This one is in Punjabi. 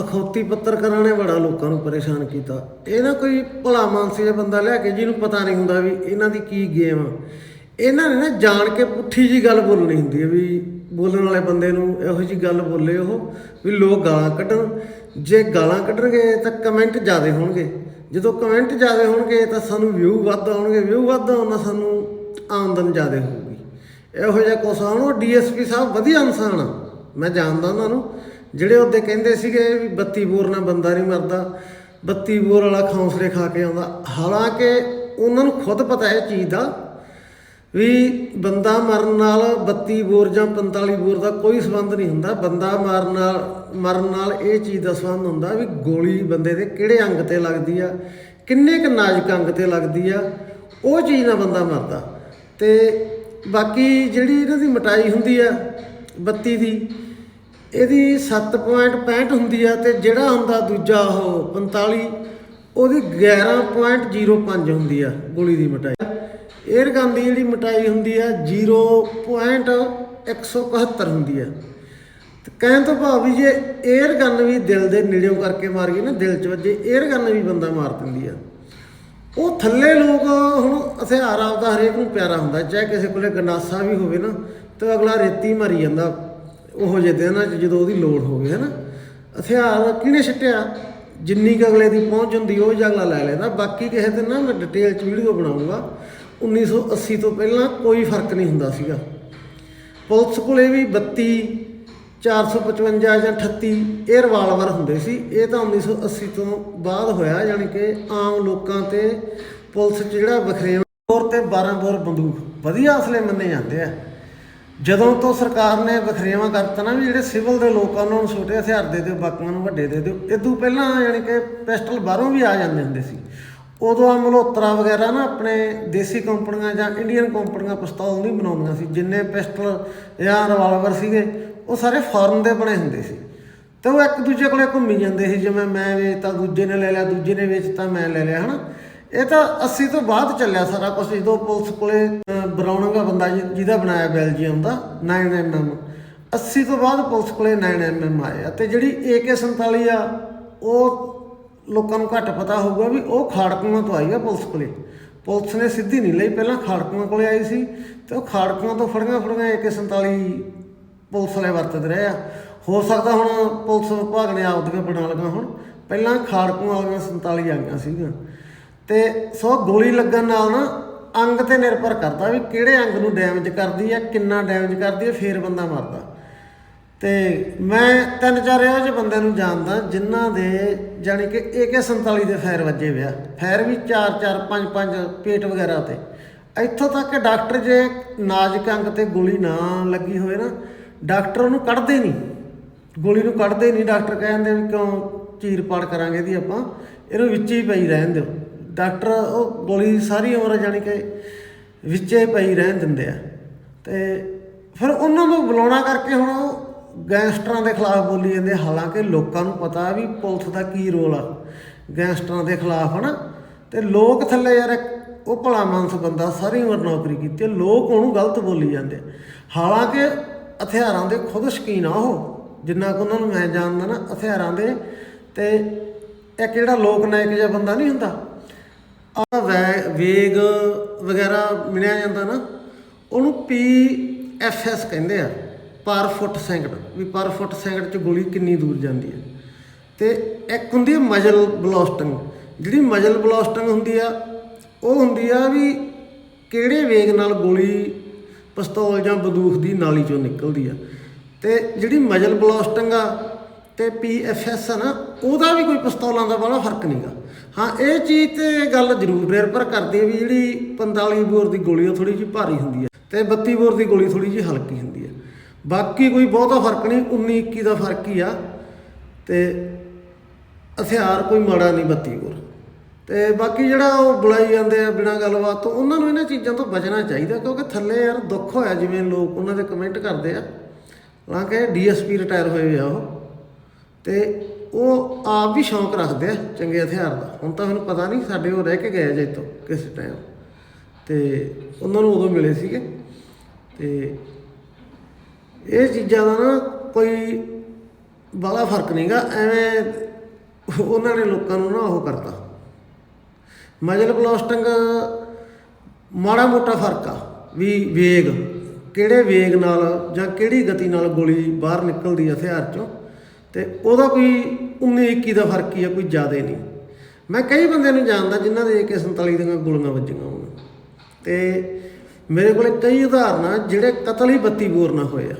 ਅਖੌਤੀ ਪੱਤਰਕਾਰਾਂ ਨੇ ਬੜਾ ਲੋਕਾਂ ਨੂੰ ਪਰੇਸ਼ਾਨ ਕੀਤਾ। ਇਹ ਨਾ ਕੋਈ ਭਲਾ ਮਾਨਸੀ ਜਿਹਾ ਬੰਦਾ ਲਿਆ ਕੇ ਜਿਹਨੂੰ ਪਤਾ ਨਹੀਂ ਹੁੰਦਾ ਵੀ ਇਹਨਾਂ ਦੀ ਕੀ ਗੇਮ ਆ। ਇਹਨਾਂ ਨੇ ਨਾ ਜਾਣ ਕੇ ਪੁੱਠੀ ਜੀ ਗੱਲ ਬੋਲਣੀ ਹੁੰਦੀ ਹੈ ਵੀ ਬੋਲਣ ਵਾਲੇ ਬੰਦੇ ਨੂੰ ਇਹੋ ਜੀ ਗੱਲ ਬੋਲੇ ਉਹ ਵੀ ਲੋਕ ਗਾਲਾਂ ਕੱਢਣ। ਜੇ ਗਾਲਾਂ ਕੱਢਣਗੇ ਤਾਂ ਕਮੈਂਟ ਜ਼ਿਆਦਾ ਹੋਣਗੇ। ਜਦੋਂ ਕਮੈਂਟ ਜ਼ਿਆਦਾ ਹੋਣਗੇ ਤਾਂ ਸਾਨੂੰ ਵਿਊ ਵੱਧ ਆਉਣਗੇ। ਵਿਊ ਵੱਧ ਆਉਣ ਨਾਲ ਸਾਨੂੰ ਆਮਦਨ ਜ਼ਿਆਦਾ ਹੋਊਗੀ। ਇਹੋ ਜਿਹਾ ਕੁਛ ਆ। ਉਹ ਡੀਐਸਪੀ ਸਾਹਿਬ ਵਧੀਆ ਇਨਸਾਨ ਆ। ਮੈਂ ਜਾਣਦਾ ਉਹਨਾਂ ਨੂੰ। ਜਿਹੜੇ ਉਹਦੇ ਕਹਿੰਦੇ ਸੀਗੇ ਵੀ 32 ਬੋਰ ਨਾਲ ਬੰਦਾ ਨਹੀਂ ਮਰਦਾ 32 ਬੋਰ ਵਾਲਾ ਖੌਂਸਲੇ ਖਾ ਕੇ ਆਉਂਦਾ। ਹਾਲਾਂਕਿ ਉਹਨਾਂ ਨੂੰ ਖੁਦ ਪਤਾ ਹੈ ਇਹ ਚੀਜ਼ ਦਾ ਵੀ ਬੰਦਾ ਮਰਨ ਨਾਲ 32 ਬੋਰ ਜਾਂ 45 ਬੋਰ ਦਾ ਕੋਈ ਸੰਬੰਧ ਨਹੀਂ ਹੁੰਦਾ। ਬੰਦਾ ਮਰਨ ਨਾਲ ਮਰਨ ਨਾਲ ਇਹ ਚੀਜ਼ ਦਾ ਸੰਬੰਧ ਹੁੰਦਾ ਵੀ ਗੋਲੀ ਬੰਦੇ ਦੇ ਕਿਹੜੇ ਅੰਗ ਤੇ ਲੱਗਦੀ ਆ, ਕਿੰਨੇ ਕੁ ਨਾਜ਼ੁਕ ਅੰਗ ਤੇ ਲੱਗਦੀ ਆ, ਉਹ ਚੀਜ਼ ਨਾਲ ਬੰਦਾ ਮਰਦਾ। ਤੇ ਬਾਕੀ ਜਿਹੜੀ ਇਹਨਾਂ ਦੀ ਮਟਾਈ ਹੁੰਦੀ ਆ 32 ਦੀ ਇਹਦੀ 7.65 ਹੁੰਦੀ ਆ ਤੇ ਜਿਹੜਾ ਹੁੰਦਾ ਦੂਜਾ ਉਹ 45 ਉਹਦੀ 11.05 ਹੁੰਦੀ ਆ ਗੋਲੀ ਦੀ ਮਟਾਈ। 에ਅਰ ਗਨ ਦੀ ਜਿਹੜੀ ਮਟਾਈ ਹੁੰਦੀ ਆ 0.171 ਹੁੰਦੀ ਆ। ਤੇ ਕਹਿਣ ਤੋਂ ਭਾਵ ਵੀ ਜੇ 에ਅਰ ਗਨ ਵੀ ਦਿਲ ਦੇ ਨੇੜਿਓਂ ਕਰਕੇ ਮਾਰ ਗਈ ਨਾ, ਦਿਲ 'ਚ ਵੱਜੇ 에ਅਰ ਗਨ ਵੀ ਬੰਦਾ ਮਾਰ ਦਿੰਦੀ ਆ। ਉਹ ਥੱਲੇ ਲੋਕ ਹੁਣ ਹਥਿਆਰ ਆਪਦਾ ਹਰੇਕ ਨੂੰ ਪਿਆਰਾ ਹੁੰਦਾ, ਚਾਹੇ ਕਿਸੇ ਕੋਲੇ ਗਨਾਸਾ ਵੀ ਹੋਵੇ ਨਾ, ਤੇ ਅਗਲਾ ਰੇਤੀ ਮਾਰੀ ਜਾਂਦਾ। ਉਹੋ ਜਿਹੇ ਦਿਨਾਂ 'ਚ ਜਦੋਂ ਉਹਦੀ ਲੋੜ ਹੋਵੇ ਹੈ ਨਾ ਹਥਿਆਰ ਕਿਹਨੇ ਛੱਟਿਆ ਜਿੰਨੀ ਕੁ ਅਗਲੇ ਦੀ ਪਹੁੰਚ ਹੁੰਦੀ, ਉਹ ਜਗਲਾ ਲੈ ਲੈਂਦਾ। ਬਾਕੀ ਕਿਸੇ ਦਿਨ ਨਾ ਮੈਂ ਡਿਟੇਲ 'ਚ ਵੀਡੀਓ ਬਣਾਉਂਗਾ। 1980 ਤੋਂ ਪਹਿਲਾਂ ਕੋਈ ਫ਼ਰਕ ਨਹੀਂ ਹੁੰਦਾ ਸੀਗਾ। ਪੁਲਿਸ ਕੋਲੇ ਵੀ 32 455 ਜਾਂ 38 ਇਹ ਰਿਵਾਲਵਰ ਹੁੰਦੇ ਸੀ। ਇਹ ਤਾਂ 1980 ਤੋਂ ਬਾਅਦ ਹੋਇਆ, ਯਾਨੀ ਕਿ ਆਮ ਲੋਕਾਂ ਤੇ ਪੁਲਿਸ 'ਚ ਜਿਹੜਾ ਵਖਰੇਵਾਂ ਬੋਰ ਤੇ 12 ਬੋਰ ਬੰਦੂਕ। ਵਧੀਆ ਅਸਲੇ ਮੰਨੇ ਜਾਂਦੇ ਆ। ਜਦੋਂ ਤੋਂ ਸਰਕਾਰ ਨੇ ਵਖਰੇਵਾਂ ਕਰਤਾ ਨਾ ਵੀ ਜਿਹੜੇ ਸਿਵਲ ਦੇ ਲੋਕਾਂ ਉਹਨਾਂ ਨੂੰ ਛੋਟੇ ਹਥਿਆਰ ਦੇ ਦਿਓ, ਬਾਕੀਆਂ ਨੂੰ ਵੱਡੇ ਦੇ ਦਿਓ ਇਦੋਂ ਪਹਿਲਾਂ ਯਾਨੀ ਕਿ ਪਿਸਟਲ ਬਾਹਰੋਂ ਵੀ ਆ ਜਾਂਦੇ ਹੁੰਦੇ ਸੀ। ਉਦੋਂ ਆ ਮਲਹੋਤਰਾ ਵਗੈਰਾ ਨਾ ਆਪਣੇ ਦੇਸੀ ਕੰਪਨੀਆਂ ਜਾਂ ਇੰਡੀਅਨ ਕੰਪਨੀਆਂ ਪਿਸਤੌਲ ਨਹੀਂ ਬਣਾਉਂਦੀਆਂ ਸੀ, ਜਿੰਨੇ ਪਿਸਟਲ ਜਾਂ ਰਿਵਾਲਵਰ ਸੀਗੇ, ਉਹ ਸਾਰੇ ਫੋਰਨ ਦੇ ਬਣੇ ਹੁੰਦੇ ਸੀ। ਤੇ ਉਹ ਇੱਕ ਦੂਜੇ ਕੋਲੇ ਘੁੰਮੀ ਜਾਂਦੇ ਸੀ, ਜਿਵੇਂ ਮੈਂ ਵੇਚਤਾ, ਦੂਜੇ ਨੇ ਲੈ ਲਿਆ, ਦੂਜੇ ਨੇ ਵੇਚਤਾ, ਮੈਂ ਲੈ ਲਿਆ, ਹਨਾ? ਇਹ ਤਾਂ 80 ਤੋਂ ਬਾਅਦ ਚੱਲਿਆ ਸਾਰਾ ਕੁਝ ਜਦੋਂ ਪੁਲਿਸ ਕੋਲੇ ਬਰਾਉਨਗਾ ਬੰਦਾ ਜਿ- ਜਿਹਦਾ ਬਣਾਇਆ ਬੈਲਜੀਅਮ ਦਾ 9mm 80 ਤੋਂ ਬਾਅਦ ਪੁਲਿਸ ਕੋਲੇ 9mm ਆਇਆ ਤੇ ਜਿਹੜੀ AK47 ਆ, ਉਹ ਲੋਕਾਂ ਨੂੰ ਘੱਟ ਪਤਾ ਹੋਊਗਾ ਵੀ ਉਹ ਖਾੜਕੂਆਂ ਤੋਂ ਆਈ ਆ ਪੁਲਿਸ ਕੋਲੇ। ਪੁਲਿਸ ਨੇ ਸਿੱਧੀ ਨਹੀਂ ਲਈ, ਪਹਿਲਾਂ ਖਾੜਕੂਆਂ ਕੋਲੇ ਆਈ ਸੀ, ਤੇ ਉਹ ਖਾੜਕੂਆਂ ਤੋਂ ਫੜੀਆਂ ਫੜੀਆਂ AK47 ਪੁਲਿਸ ਵਾਲੇ ਵਰਤਦੇ ਰਹੇ ਆ। ਹੋ ਸਕਦਾ ਹੁਣ ਪੁਲਿਸ ਵਿਭਾਗ ਨੇ ਆਪਦੀਆਂ ਬਣਾ ਲਗਾ ਹੁਣ। ਪਹਿਲਾਂ ਖਾੜਕੂਆਂ ਵਾਲੀਆਂ 47 ਆਈਆਂ ਸੀਗੀਆਂ। ਤੇ ਸੋ ਗੋਲੀ ਲੱਗਣ ਨਾਲ ਨਾ ਅੰਗ ਤੇ ਨਿਰਭਰ ਕਰਦਾ ਵੀ ਕਿਹੜੇ ਅੰਗ ਨੂੰ ਡੈਮੇਜ ਕਰਦੀ ਆ, ਕਿੰਨਾ ਡੈਮੇਜ ਕਰਦੀ ਆ, ਫੇਰ ਬੰਦਾ ਮਰਦਾ। ਤੇ ਮੈਂ ਤਿੰਨ ਚਾਰ ਇਹੋ ਜਿਹੇ ਬੰਦਿਆਂ ਨੂੰ ਜਾਣਦਾ ਜਿਨ੍ਹਾਂ ਦੇ ਜਾਣੀ ਕਿ AK47 ਦੇ ਫਾਇਰ ਵੱਜੇ ਵਿਆ। ਫਾਇਰ ਵੀ 4 4 5 5 ਪੇਟ ਵਗੈਰਾ ਤੇ। ਇੱਥੋਂ ਤੱਕ ਕਿ ਡਾਕਟਰ ਜੇ ਨਾਜ਼ੁਕ ਅੰਗ ਤੇ ਗੋਲੀ ਨਾ ਲੱਗੀ ਹੋਵੇ ਨਾ, ਡਾਕਟਰ ਉਹਨੂੰ ਕੱਢਦੇ ਨਹੀਂ। ਗੋਲੀ ਨੂੰ ਕੱਢਦੇ ਨਹੀਂ, ਡਾਕਟਰ ਕਹਿੰਦੇ ਵੀ ਕਿਉਂ ਚੀਰ ਪਾੜ ਕਰਾਂਗੇ ਇਹਦੀ ਆਪਾਂ ਇਹਨੂੰ ਵਿੱਚ ਹੀ ਪਈ ਰਹਿਣ ਦਿਓ। ਡਾਕਟਰ ਉਹ ਗੋਲੀ ਸਾਰੀ ਉਮਰ ਜਾਣੀ ਕਿ ਵਿੱਚੇ ਪਈ ਰਹਿਣ ਦਿੰਦੇ ਆ। ਤੇ ਫਿਰ ਉਹਨਾਂ ਨੂੰ ਬੁਲਾਉਣਾ ਕਰਕੇ ਹੁਣ ਉਹ ਗੈਂਗਸਟਰਾਂ ਦੇ ਖਿਲਾਫ ਬੋਲੀ ਜਾਂਦੇ ਹਾਲਾਂਕਿ ਲੋਕਾਂ ਨੂੰ ਪਤਾ ਵੀ ਪੁਲਿਸ ਦਾ ਕੀ ਰੋਲ ਆ। ਗੈਂਗਸਟਰਾਂ ਦੇ ਖਿਲਾਫ ਹਨਾ। ਤੇ ਲੋਕ ਥੱਲੇ ਯਾਰ ਉਹ ਭਲਾ ਮਾਨਸ ਬੰਦਾ ਸਾਰੀ ਉਮਰ ਨੌਕਰੀ ਕੀਤੀ ਲੋਕ ਉਹਨੂੰ ਗਲਤ ਬੋਲੀ ਜਾਂਦੇ ਹਾਲਾਂਕਿ ਹਥਿਆਰਾਂ ਦੇ ਖੁਦ ਸ਼ਕੀਨ ਆ ਉਹ। ਜਿੰਨਾ ਕੁ ਉਹਨਾਂ ਨੂੰ ਮੈਂ ਜਾਣਦਾ ਨਾ, ਹਥਿਆਰਾਂ ਦੇ। ਤੇ ਇੱਕ ਜਿਹੜਾ ਲੋਕ ਨਾਇਕ ਜਿਹਾ ਬੰਦਾ ਨਹੀਂ ਹੁੰਦਾ। ਆ ਵੇਗ ਵਗੈਰਾ ਮਿਲਿਆ ਜਾਂਦਾ ਨਾ, ਉਹਨੂੰ ਪੀ ਐਫ ਐਸ ਕਹਿੰਦੇ ਆ, ਪਰ ਫੁੱਟ ਸੈਕਿੰਡ ਵੀ ਪਰ ਫੁੱਟ ਸੈਕਿੰਡ ਚ ਗੋਲੀ ਕਿੰਨੀ ਦੂਰ ਜਾਂਦੀ ਹੈ। ਤੇ ਇੱਕ ਹੁੰਦੀ ਹੈ ਮਜਲ ਬਲਾਸਟਿੰਗ ਜਿਹੜੀ ਮਜਲ ਬਲਾਸਟਿੰਗ ਹੁੰਦੀ ਆ, ਉਹ ਹੁੰਦੀ ਆ ਵੀ ਕਿਹੜੇ ਵੇਗ ਨਾਲ ਗੋਲੀ ਪਿਸਤੌਲ ਜਾਂ ਬੰਦੂਕ ਦੀ ਨਾਲੀ ਚੋਂ ਨਿਕਲਦੀ ਆ। ਤੇ ਜਿਹੜੀ ਮਜਲ ਬਲਾਸਟਿੰਗ ਆ ਤੇ ਪੀਐਫਐਸ ਆ ਨਾ, ਉਹਦਾ ਵੀ ਕੋਈ ਪਿਸਤੌਲਾਂ ਦਾ ਬੜਾ ਫ਼ਰਕ ਨਹੀਂਗਾ। ਹਾਂ, ਇਹ ਚੀਜ਼ ਤੇ ਗੱਲ ਜ਼ਰੂਰ ਨਿਰਭਰ ਕਰਦੀ ਹੈ ਵੀ ਜਿਹੜੀ 45 ਬੋਰ ਦੀ ਗੋਲੀ ਉਹ ਥੋੜੀ ਜਿਹੀ ਭਾਰੀ ਹੁੰਦੀ ਹੈ ਤੇ 32 ਬੋਰ ਦੀ ਗੋਲੀ ਥੋੜੀ ਜਿਹੀ ਹਲਕੀ ਹੁੰਦੀ ਹੈ ਬਾਕੀ ਕੋਈ ਬਹੁਤਾ ਫ਼ਰਕ ਨਹੀਂ 19 21 ਦਾ ਫ਼ਰਕ ਹੀ ਆ ਤੇ ਹਥਿਆਰ ਕੋਈ ਮਾੜਾ ਨਹੀਂ 32 ਬੋਰ। ਤੇ ਬਾਕੀ ਜਿਹੜਾ ਉਹ ਬੁਲਾਈ ਜਾਂਦੇ ਆ ਬਿਨਾਂ ਗੱਲਬਾਤ ਤੋਂ, ਉਹਨਾਂ ਨੂੰ ਇਹਨਾਂ ਚੀਜ਼ਾਂ ਤੋਂ ਬਚਣਾ ਚਾਹੀਦਾ ਕਿਉਂਕਿ ਥੱਲੇ ਯਾਰ ਦੁੱਖ ਹੋਇਆ ਜਿਵੇਂ ਲੋਕ ਉਹਨਾਂ ਦੇ ਕਮੈਂਟ ਕਰਦੇ ਆ। ਹਾਲਾਂਕਿ ਡੀਐਸਪੀ ਰਿਟਾਇਰ ਹੋਏ ਹੋਏ ਆ ਉਹ। ਤੇ ਉਹ ਆਪ ਵੀ ਸ਼ੌਂਕ ਰੱਖਦੇ ਆ ਚੰਗੇ ਹਥਿਆਰ ਦਾ। ਹੁਣ ਤਾਂ ਮੈਨੂੰ ਪਤਾ ਨਹੀਂ ਸਾਡੇ ਉਹ ਰਹਿ ਕੇ ਗਏ ਜੇ ਤੋਂ ਕਿਸ ਟਾਈਮ ਤੇ ਉਹਨਾਂ ਨੂੰ ਉਦੋਂ ਮਿਲੇ ਸੀਗੇ। ਤੇ ਇਹ ਚੀਜ਼ਾਂ ਦਾ ਨਾ ਕੋਈ ਬੜਾ ਫ਼ਰਕ ਨਹੀਂਗਾ, ਐਵੇਂ ਉਹਨਾਂ ਨੇ ਲੋਕਾਂ ਨੂੰ ਨਾ ਉਹ ਕਰਤਾ। ਮਜਲ ਬਲਾਸਟਿੰਗ ਮਾੜਾ ਮੋਟਾ ਫ਼ਰਕ ਆ ਵੀ ਵੇਗ, ਕਿਹੜੇ ਵੇਗ ਨਾਲ ਜਾਂ ਕਿਹੜੀ ਗਤੀ ਨਾਲ ਗੋਲੀ ਬਾਹਰ ਨਿਕਲਦੀ ਹਥਿਆਰ ਚੋਂ। ਤੇ ਉਹਦਾ ਕੋਈ 19 21 ਦਾ ਫ਼ਰਕ ਹੀ ਆ, ਕੋਈ ਜ਼ਿਆਦਾ ਨਹੀਂ। ਮੈਂ ਕਈ ਬੰਦਿਆਂ ਨੂੰ ਜਾਣਦਾ ਜਿਨ੍ਹਾਂ ਦੇ AK47 ਦੀਆਂ ਗੋਲੀਆਂ ਵੱਜੀਆਂ ਹੋਣ। ਤੇ ਮੇਰੇ ਕੋਲੇ ਕਈ ਉਦਾਹਰਨਾਂ ਜਿਹੜੇ ਕਤਲ ਹੀ 32 ਬੋਰ ਨਾਲ ਹੋਏ ਆ।